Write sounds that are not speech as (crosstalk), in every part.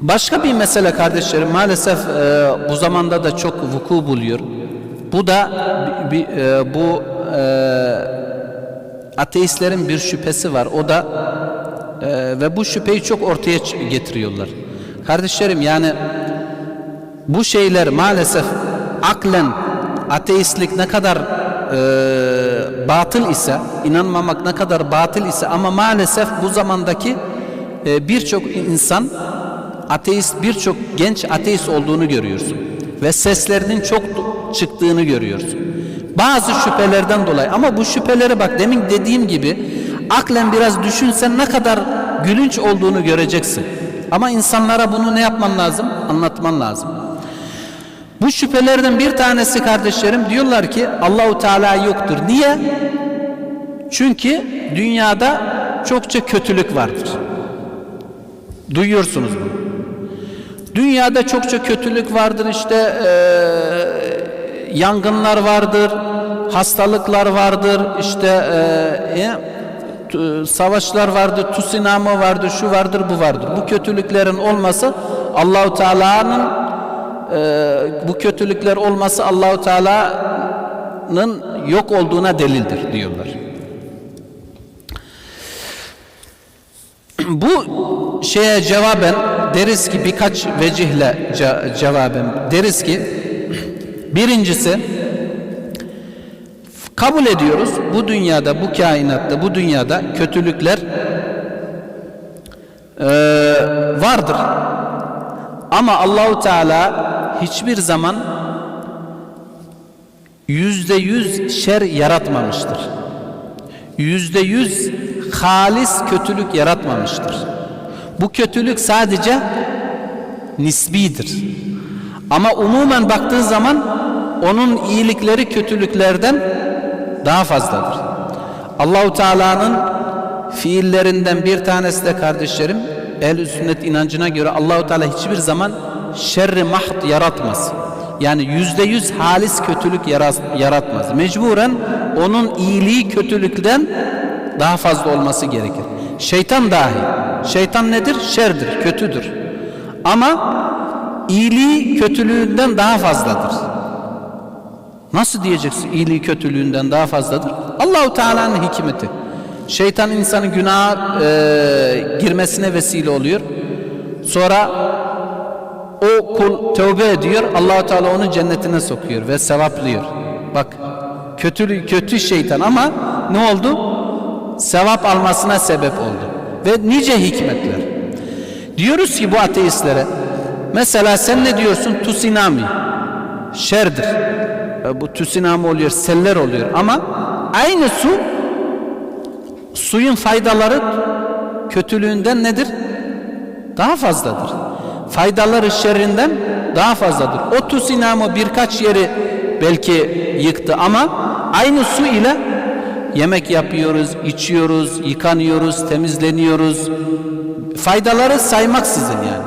Başka bir mesele kardeşlerim maalesef e, bu zamanda da çok vuku buluyor. Bu da bi- bi- e, bu e, ateistlerin bir şüphesi var. O da e, ve bu şüpheyi çok ortaya getiriyorlar. Kardeşlerim yani bu şeyler maalesef aklen ateistlik ne kadar e, batıl ise, inanmamak ne kadar batıl ise ama maalesef bu zamandaki e, birçok insan ateist, birçok genç ateist olduğunu görüyorsun. Ve seslerinin çok çıktığını görüyorsun. Bazı şüphelerden dolayı ama bu şüpheleri bak demin dediğim gibi aklen biraz düşünsen ne kadar gülünç olduğunu göreceksin. Ama insanlara bunu ne yapman lazım? Anlatman lazım. Bu şüphelerden bir tanesi kardeşlerim diyorlar ki Allahu Teala yoktur. Niye? Çünkü dünyada çokça kötülük vardır. Duyuyorsunuz bunu. Dünyada çokça kötülük vardır işte eee, yangınlar vardır, hastalıklar vardır, işte eee, tu- savaşlar vardır, tsunami vardır, şu vardır, bu vardır. Bu kötülüklerin olması Allahu Teala'nın eee, bu kötülükler olması Allahu Teala'nın yok olduğuna delildir diyorlar. Bu şeye cevaben deriz ki birkaç vecihle ce- cevaben deriz ki birincisi kabul ediyoruz bu dünyada bu kainatta bu dünyada kötülükler eee, vardır. Ama Allahu Teala hiçbir zaman yüzde yüz şer yaratmamıştır yüzde yüz halis kötülük yaratmamıştır. Bu kötülük sadece nisbidir. Ama umumen baktığı zaman onun iyilikleri kötülüklerden daha fazladır. Allahu Teala'nın fiillerinden bir tanesi de kardeşlerim ehl sünnet inancına göre Allahu Teala hiçbir zaman şerri mahd yaratmaz. Yani yüzde yüz halis kötülük yaratmaz. Mecburen onun iyiliği kötülükten daha fazla olması gerekir. Şeytan dahi. Şeytan nedir? Şerdir, kötüdür. Ama iyiliği kötülüğünden daha fazladır. Nasıl diyeceksin iyiliği kötülüğünden daha fazladır? Allahu Teala'nın hikmeti. Şeytan insanın günaha e, girmesine vesile oluyor. Sonra o kul tövbe ediyor. Allahu Teala onu cennetine sokuyor ve sevaplıyor. Bak kötü kötü şeytan ama ne oldu? Sevap almasına sebep oldu. Ve nice hikmetler. Diyoruz ki bu ateistlere mesela sen ne diyorsun? Tsunami şerdir. Bu tsunami oluyor, seller oluyor ama aynı su suyun faydaları kötülüğünden nedir? Daha fazladır. Faydaları şerrinden daha fazladır. O tsunami birkaç yeri belki yıktı ama aynı su ile yemek yapıyoruz, içiyoruz, yıkanıyoruz, temizleniyoruz. Faydaları saymaksızın yani.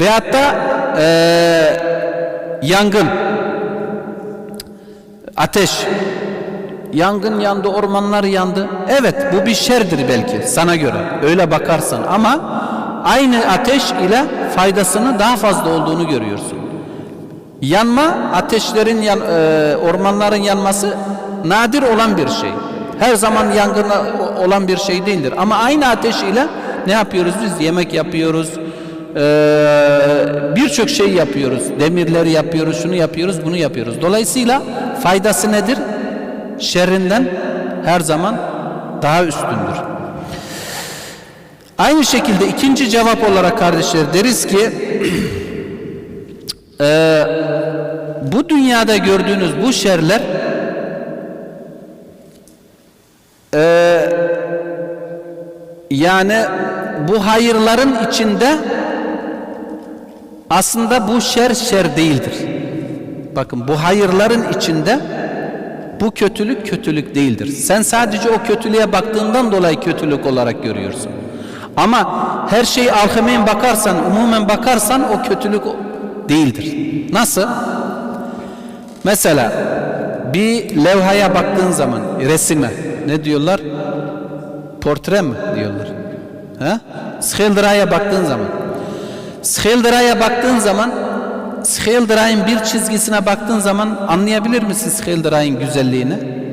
Veyahut da eee yangın, ateş, yangın yandı, ormanlar yandı. Evet bu bir şerdir belki sana göre öyle bakarsan ama aynı ateş ile faydasının daha fazla olduğunu görüyorsun. Yanma ateşlerin yan, e, ormanların yanması nadir olan bir şey. Her zaman yangın olan bir şey değildir. Ama aynı ateş ile ne yapıyoruz biz? Yemek yapıyoruz. e, Birçok şey yapıyoruz. Demirleri yapıyoruz, şunu yapıyoruz, bunu yapıyoruz. Dolayısıyla faydası nedir? Şerrinden her zaman daha üstündür. Aynı şekilde ikinci cevap olarak kardeşler deriz ki (clears throat) e, bu dünyada gördüğünüz bu şerler e, yani bu hayırların içinde aslında bu şer şer değildir. Bakın bu hayırların içinde bu kötülük kötülük değildir. Sen sadece o kötülüğe baktığından dolayı kötülük olarak görüyorsun. Ama her şeyi alhemeyin bakarsan, umumen bakarsan o kötülük değildir. Nasıl? Mesela bir levhaya baktığın zaman resime ne diyorlar? Portre mi diyorlar? He? Skildıraya baktığın zaman Schilderay'a baktığın zaman Schilderay'ın bir çizgisine baktığın zaman anlayabilir misin Schilderay'ın güzelliğini?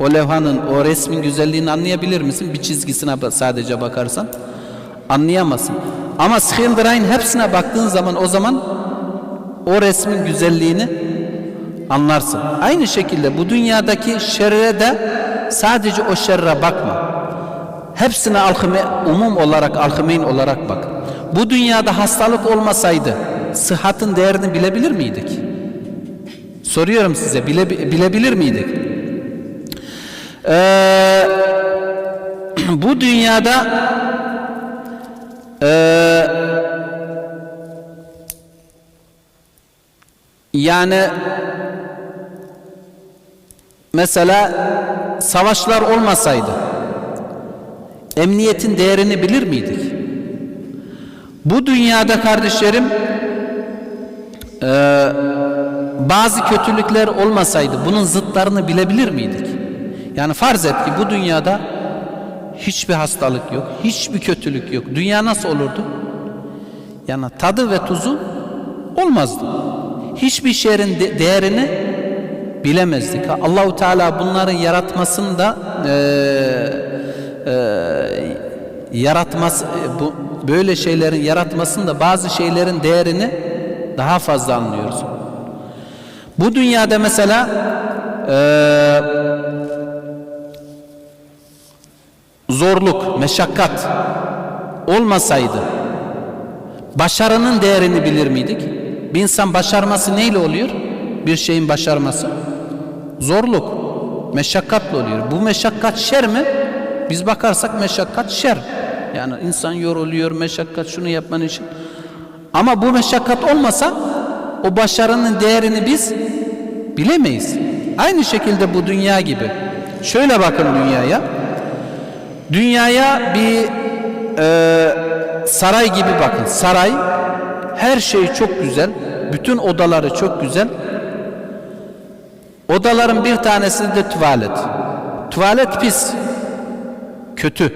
O levhanın, o resmin güzelliğini anlayabilir misin? Bir çizgisine sadece bakarsan anlayamazsın. Ama Schilderay'ın hepsine baktığın zaman o zaman o resmin güzelliğini anlarsın. Aynı şekilde bu dünyadaki şerre de sadece o şerre bakma. Hepsine alkime, umum olarak alkımeyn olarak bak. Bu dünyada hastalık olmasaydı sıhhatın değerini bilebilir miydik? Soruyorum size bile, bilebilir miydik? Ee, (clears throat) bu dünyada ee, yani mesela savaşlar olmasaydı emniyetin değerini bilir miydik? Bu dünyada kardeşlerim e, bazı kötülükler olmasaydı bunun zıtlarını bilebilir miydik? Yani farz et ki bu dünyada hiçbir hastalık yok, hiçbir kötülük yok. Dünya nasıl olurdu? Yani tadı ve tuzu olmazdı. Hiçbir şeyin de- değerini bilemezdik. Allahu Teala bunların yaratmasında e, e, yaratması bu böyle şeylerin yaratmasında bazı şeylerin değerini daha fazla anlıyoruz. Bu dünyada mesela e, zorluk, meşakkat olmasaydı başarının değerini bilir miydik? Bir insan başarması neyle oluyor? Bir şeyin başarması zorluk, meşakkatla oluyor. Bu meşakkat şer mi? Biz bakarsak meşakkat şer. Yani insan yoruluyor, meşakkat şunu yapman için. Ama bu meşakkat olmasa o başarının değerini biz bilemeyiz. Aynı şekilde bu dünya gibi. Şöyle bakın dünyaya. Dünyaya bir e, saray gibi bakın. Saray her şey çok güzel. Bütün odaları çok güzel. Odaların bir tanesi de tuvalet. Tuvalet pis. Kötü.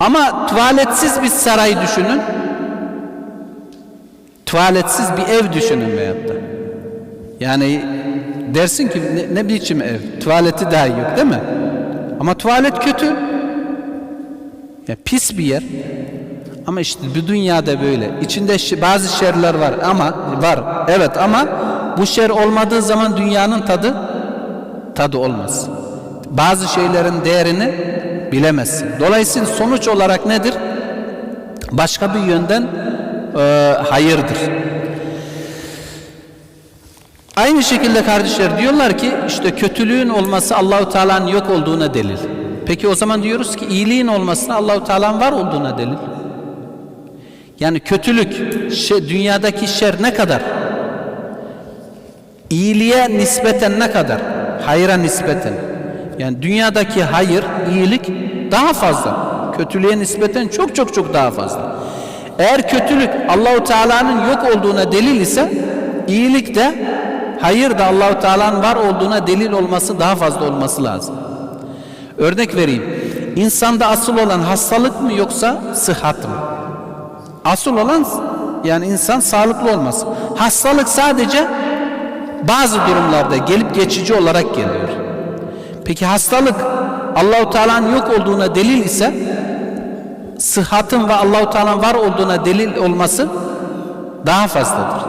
Ama tuvaletsiz bir saray düşünün. Tuvaletsiz bir ev düşünün veyahut da. Yani dersin ki ne, ne biçim ev? Tuvaleti dahi yok değil mi? Ama tuvalet kötü. Ya pis bir yer. Ama işte bu dünyada böyle. İçinde bazı şerler var ama var. Evet ama bu şer olmadığı zaman dünyanın tadı tadı olmaz. Bazı şeylerin değerini bilemezsin. Dolayısıyla sonuç olarak nedir? Başka bir yönden e, hayırdır. Aynı şekilde kardeşler diyorlar ki işte kötülüğün olması Allahu Teala'nın yok olduğuna delil. Peki o zaman diyoruz ki iyiliğin olmasına Allahu Teala'nın var olduğuna delil. Yani kötülük, dünyadaki şer ne kadar? İyiliğe nispeten ne kadar? Hayra nispeten. Yani dünyadaki hayır, iyilik daha fazla. Kötülüğe nispeten çok çok çok daha fazla. Eğer kötülük Allahu Teala'nın yok olduğuna delil ise iyilik de hayır da Allahu Teala'nın var olduğuna delil olması daha fazla olması lazım. Örnek vereyim. İnsanda asıl olan hastalık mı yoksa sıhhat mı? Asıl olan yani insan sağlıklı olması. Hastalık sadece bazı durumlarda gelip geçici olarak geliyor. Peki hastalık Allahu Teala'nın yok olduğuna delil ise sıhhatın ve Allahu Teala'nın var olduğuna delil olması daha fazladır.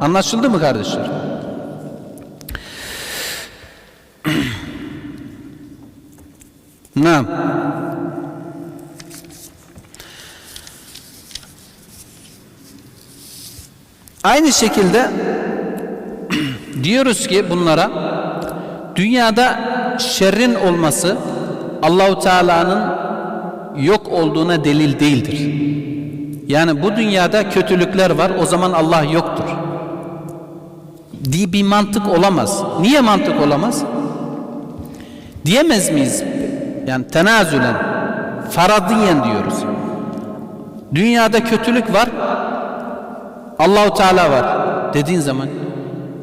Anlaşıldı mı kardeşler? Naam. Aynı şekilde (clears throat) diyoruz ki bunlara dünyada şerrin olması Allahu Teala'nın yok olduğuna delil değildir. Yani bu dünyada kötülükler var o zaman Allah yoktur. Diye bir mantık olamaz. Niye mantık olamaz? Diyemez miyiz? Yani tenazülen, faradiyen diyoruz. Dünyada kötülük var, Allahu Teala var dediğin zaman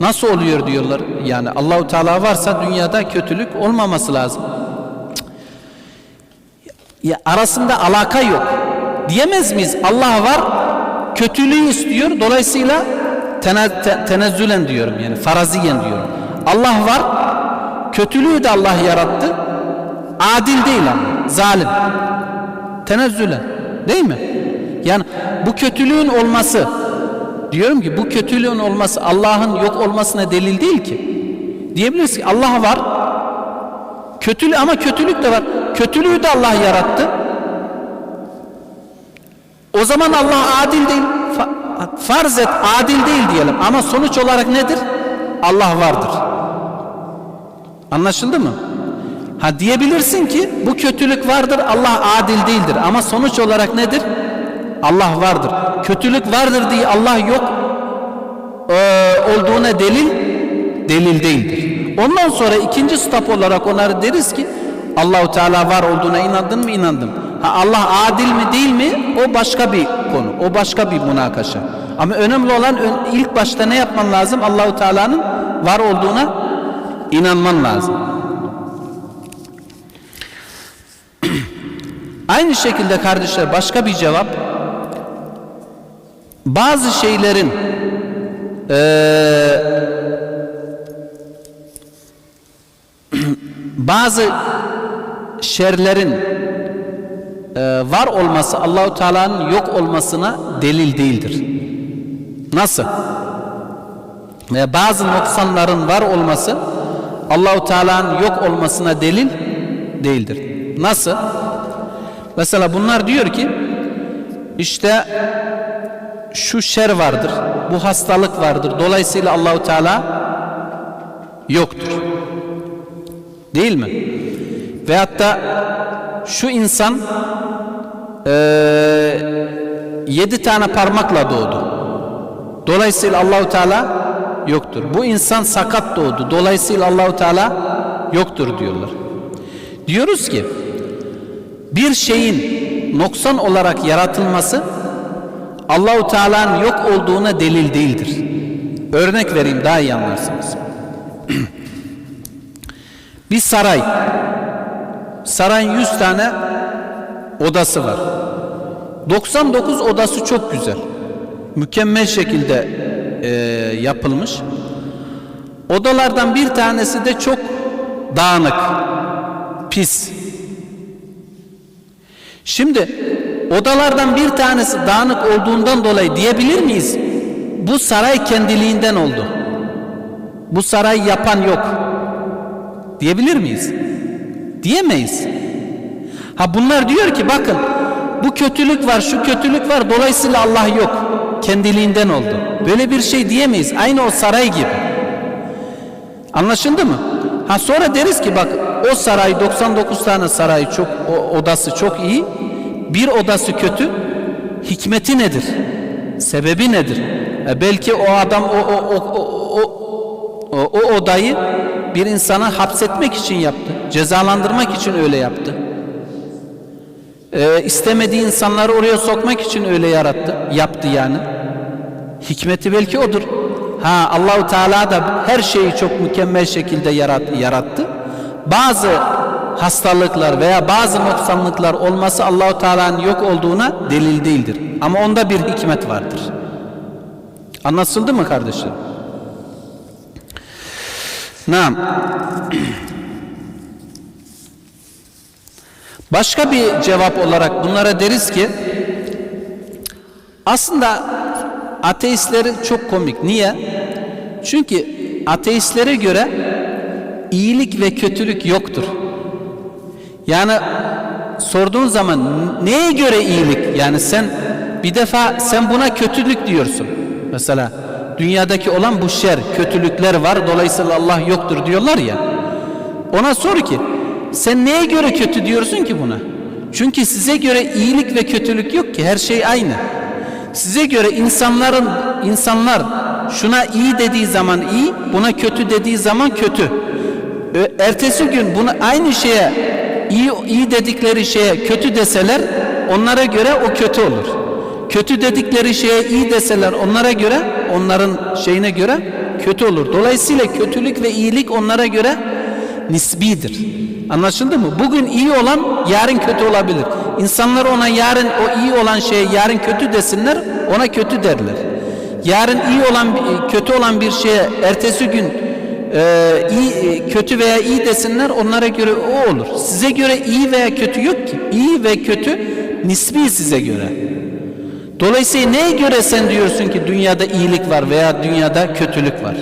nasıl oluyor diyorlar. Yani Allahu Teala varsa dünyada kötülük olmaması lazım. Ya arasında alaka yok. Diyemez miyiz? Allah var, kötülüğü istiyor. Dolayısıyla tene, te, tenezzülen diyorum yani faraziyen diyorum. Allah var, kötülüğü de Allah yarattı. Adil değil ama, zalim. Tenezzülen. Değil mi? Yani bu kötülüğün olması diyorum ki bu kötülüğün olması Allah'ın yok olmasına delil değil ki. Diyebiliriz ki Allah var. Kötülük ama kötülük de var. Kötülüğü de Allah yarattı. O zaman Allah adil değil. Fa- farz et adil değil diyelim ama sonuç olarak nedir? Allah vardır. Anlaşıldı mı? Ha diyebilirsin ki bu kötülük vardır Allah adil değildir ama sonuç olarak nedir? Allah vardır. Kötülük vardır diye Allah yok e, olduğuna delil delil değildir. Ondan sonra ikinci stop olarak onlara deriz ki Allahu Teala var olduğuna inandın mı inandım. Ha Allah adil mi değil mi o başka bir konu. O başka bir münakaşa. Ama önemli olan ilk başta ne yapman lazım? Allahu Teala'nın var olduğuna inanman lazım. Aynı şekilde kardeşler başka bir cevap bazı şeylerin eee, (clears throat) bazı şerlerin eee, var olması Allahu Teala'nın yok olmasına delil değildir. Nasıl? Ve bazı noksanların var olması Allahu Teala'nın yok olmasına delil değildir. Nasıl? Mesela bunlar diyor ki işte şu şer vardır, bu hastalık vardır. Dolayısıyla Allahu Teala yoktur. Değil mi? Veyahut da şu insan eee, yedi tane parmakla doğdu. Dolayısıyla Allahu Teala yoktur. Bu insan sakat doğdu. Dolayısıyla Allahu Teala yoktur diyorlar. Diyoruz ki bir şeyin noksan olarak yaratılması Allahu Teala'nın yok olduğuna delil değildir. Örnek vereyim daha iyi anlarsınız. (clears throat) bir saray. Sarayın 100 tane odası var. 99 odası çok güzel. Mükemmel şekilde e, yapılmış. Odalardan bir tanesi de çok dağınık, pis. Şimdi odalardan bir tanesi dağınık olduğundan dolayı diyebilir miyiz? Bu saray kendiliğinden oldu. Bu saray yapan yok. Diyebilir miyiz? Diyemeyiz. Ha bunlar diyor ki bakın bu kötülük var, şu kötülük var. Dolayısıyla Allah yok. Kendiliğinden oldu. Böyle bir şey diyemeyiz. Aynı o saray gibi. Anlaşıldı mı? Ha sonra deriz ki bak o saray 99 tane saray çok o, odası çok iyi. Bir odası kötü. Hikmeti nedir? Sebebi nedir? E belki o adam o o o o, o, o, o odayı bir insana hapsetmek için yaptı. Cezalandırmak için öyle yaptı. E, istemediği insanları oraya sokmak için öyle yarattı. Yaptı yani. Hikmeti belki odur. Ha Allahu Teala da her şeyi çok mükemmel şekilde yarat, yarattı. Bazı hastalıklar veya bazı noksanlıklar olması Allahu Teala'nın yok olduğuna delil değildir. Ama onda bir hikmet vardır. Anlaşıldı mı kardeşlerim? Naam. Başka bir cevap olarak bunlara deriz ki aslında ateistlerin çok komik. Niye? Çünkü ateistlere göre iyilik ve kötülük yoktur. Yani sorduğun zaman neye göre iyilik? Yani sen bir defa sen buna kötülük diyorsun. Mesela dünyadaki olan bu şer, kötülükler var. Dolayısıyla Allah yoktur diyorlar ya. Ona sor ki sen neye göre kötü diyorsun ki buna? Çünkü size göre iyilik ve kötülük yok ki her şey aynı. Size göre insanların insanlar şuna iyi dediği zaman iyi, buna kötü dediği zaman kötü. Ertesi gün bunu aynı şeye iyi iyi dedikleri şeye kötü deseler onlara göre o kötü olur. Kötü dedikleri şeye iyi deseler onlara göre onların şeyine göre kötü olur. Dolayısıyla kötülük ve iyilik onlara göre nisbidir. Anlaşıldı mı? Bugün iyi olan yarın kötü olabilir. İnsanlar ona yarın o iyi olan şeye yarın kötü desinler, ona kötü derler. Yarın iyi olan kötü olan bir şeye ertesi gün e, iyi kötü veya iyi desinler onlara göre o olur. Size göre iyi veya kötü yok ki. İyi ve kötü nisbi size göre. Dolayısıyla neye göre sen diyorsun ki dünyada iyilik var veya dünyada kötülük var?